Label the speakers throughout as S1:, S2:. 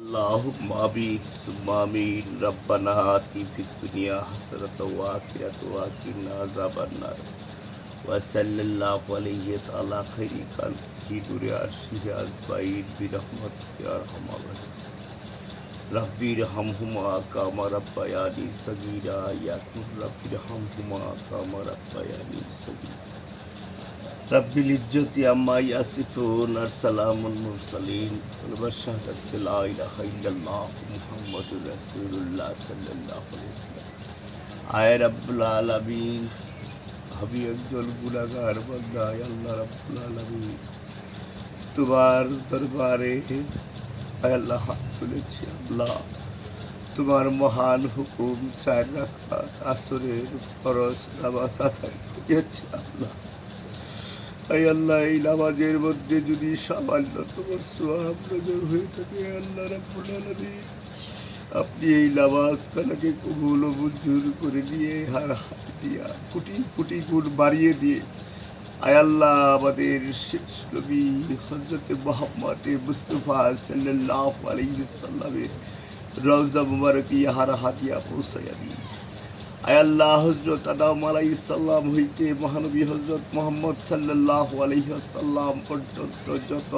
S1: اللہم امین ثم امین ربنا آتی فی الدنیا حسرت و آخرت و عذاب النار. وصل اللہ علیہ تعالی خیری خان کی دور عرشی عزبائید برحمت یا رحم آورد ربی رحمہما کاما ربیانی صغیرہ یا کن ربی رحمہما کاما ربیانی রাব্বিল ইজ্জতি আম্মাই আসিফুন আর সালামুল মুরসালিন। ওয়াল শাহাদাত লা ইলাহা ইল্লাল্লাহ মুহাম্মাদুর রাসূলুল্লাহ সাল্লাল্লাহু আলাইহি ওয়াসাল্লাম। আয় রাব্বুল আলামিন আমি একজন গুনাহগার বান্দা, আয় আল্লাহ রাব্বুল আলামিন। তোমার দরবারে, আয় আল্লাহ বলেছি আল্লাহ। তোমার মহান হুকুম চার রাখা আসরের ফরজ নামাজ আদায় করেছি আল্লাহ। আই আল্লাহ এই নামাজের মধ্যে যদি সামান্য তোমার সোয়াব নজর হয়ে থাকে, আল্লাহ রাব্বুল আপনি এই নামাজ খানাকে কবুল মঞ্জুর করে দিয়ে হার দিয়া কোটি কোটি গুণ বাড়িয়ে দিয়ে, আয় আল্লাহ আমাদের শেষ নবী হজরতে মোহাম্মদ মুস্তফা সাল্লাল্লাহু আলাইহি সাল্লামের রওজা মুবারক ইহার হাতিয়া পৌঁছাইয়া দিই আয় আল্লাহ হজরত আদাম আলাইসাল্লাম হইতে মহানবী হজরত মোহাম্মদ সাল্লাহ আলহিহাসাল্লাম পর্যন্ত যত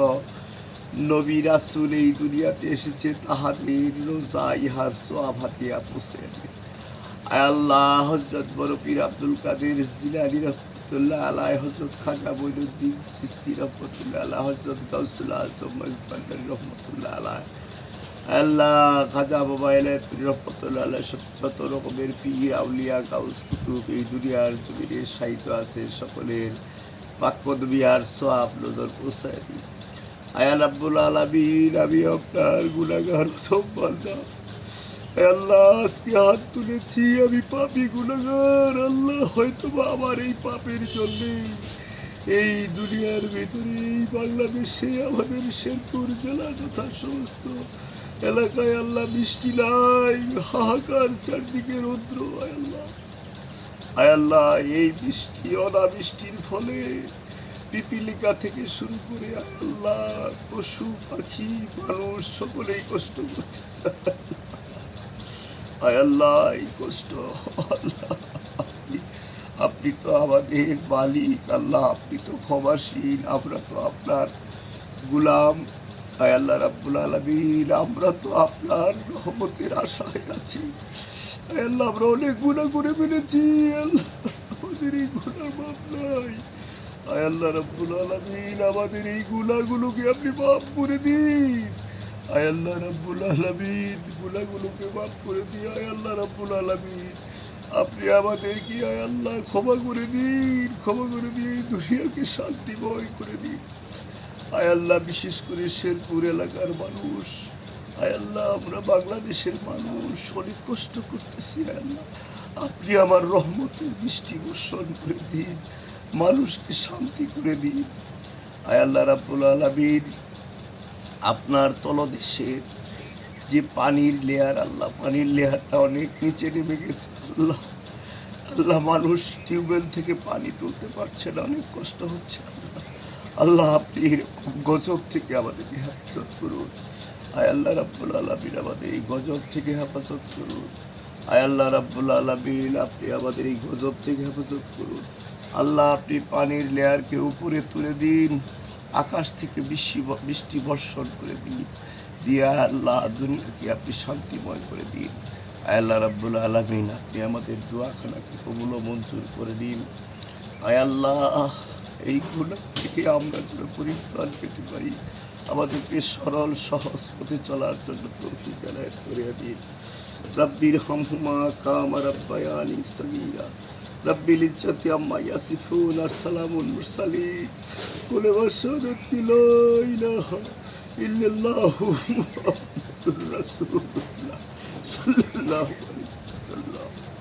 S1: নবী রাসুল এই দুনিয়াতে এসেছে, তাহাদের রোজা ইহার সোয়াব হাতিয়া পুষে আয় আল্লাহ হজরত বরফির আব্দুল কাদের জিলানি রহমতুল্লাহ আলাই হজরত খাজা বৈরুদ্দিন চিস্তি রহমতুল্লাহ আল্লাহ হজরত গৌসুল্লাহ আজম রহমতুল্লাহ আলাই আল্লাহ, খাজা মোবাইলের রহমতুল্লাহ আল্লাহ সব যত রকমের পীর, আউলিয়া, গাউস, কুতুব, এই দুনিয়ার জমিনে সাহিত্য আছে সকলের। পাকপদ বিহার সোয়াব নজর পৌঁছায় দিই আয়াল আব্বুল আলমিন, আমি আপনার গুণাগার বান্দা আল্লাহ, আজকে হাত তুলেছি, আমি পাপি গুণাগার আল্লাহ হয়তো বা আমার এই পাপের জন্যেই এই দুনিয়ার ভিতরে এই বাংলাদেশে আমাদের শেরপুর জেলা যথা সমস্ত এলাকায় আল্লাহ বৃষ্টি নাই, হাহাকার চারদিকে রৌদ্র, আয় আল্লাহ। আয় আল্লাহ, এই বৃষ্টি, অনাবৃষ্টির ফলে পিপিলিকা থেকে শুরু করে আল্লাহ, পশু, পাখি, মানুষ, সকলেই কষ্ট করতেছে। আয় আল্লাহ, এই কষ্ট, আল্লাহ, আপনি তো আমাদের মালিক, আল্লাহ, আপনি তো ক্ষমাসীন আমরা তো আপনার গুলাম। আয় আল্লাহ রাব্বুল আলামিন, আমরা তো আপনার রহমতের আশায় আছি। আয় আল্লাহ আমরা অনেক গুণা করে ফেলেছি। আল্লাহ, আমাদের এই গুণার মাপ নাই। আয় আল্লাহ রাব্বুল আলামিন, আমাদের এই গুণাগুলোকে আপনি মাফ করে দিন। আয় আল্লাহ রাব্বুল আলামিন গুণাগুলোকে মাফ করে দিন। আয় আল্লাহ রাব্বুল আলামিন, আপনি আমাদের কি আয় আল্লাহ, ক্ষমা করে দিন। ক্ষমা করে এই দুনিয়াকে শান্তিময় করে দিন। আয় আল্লাহ, বিশেষ করে শেরপুর এলাকার মানুষ। আয় আল্লাহ, আমরা বাংলাদেশের মানুষ, অনেক কষ্ট করতেছি, আয় আল্লাহ। আপনি আমার রহমতের বৃষ্টি বর্ষণ করে দিন, মানুষকে শান্তি করে দিন। আয় আল্লাহ, রাব্বুল আলামিন, আপনার তলদেশের যে পানির লেয়ার আল্লাহ, পানির লেয়ারটা অনেক নিচে নেমে গেছে, আল্লাহ। আল্লাহ, মানুষ টিউবওয়েল থেকে পানি তুলতে পারছে না, অনেক কষ্ট হচ্ছে, আল্লাহ। আল্লাহ, আপনি এরকম গজব থেকে আমাদেরকে হেফাজত করুন। আয় আল্লাহ রাব্বুল আলমিন আমাদের এই গজব থেকে হেফাজত করুন। আয় আল্লাহ রাব্বুল আলমিন, আপনি আমাদের এই গজব থেকে হেফাজত করুন। আল্লাহ, আপনি পানির লেয়ারকে উপরে তুলে দিন, আকাশ থেকে বৃষ্টি বৃষ্টি বর্ষণ করে দিন। দিয়া আল্লাহ, দুনিয়াকে আপনি শান্তিময় করে দিন। আয় আল্লাহ রাব্বুল আলমিন, আপনি আমাদের দোয়াখানাকে কবুল মঞ্জুর করে দিন। আয় আল্লাহ এই গুণা থেকে আমরা যেন পরিত্রাণ পেতে পারি, আমাদেরকে সরল, সহজ পথে চলার জন্য তৌফিক করে দিন রব্বির হামহুমা কামা রব্বায়ানি সগীরা। রব্বিল ইজ্জতি আম্মা ইয়াসিফুন আর সালামুল মুরসালিন। ইল্লাল্লাহু রাসূলুল্লাহ। সাল্লাল্লাহু আলাইহি ওয়াসাল্লাম।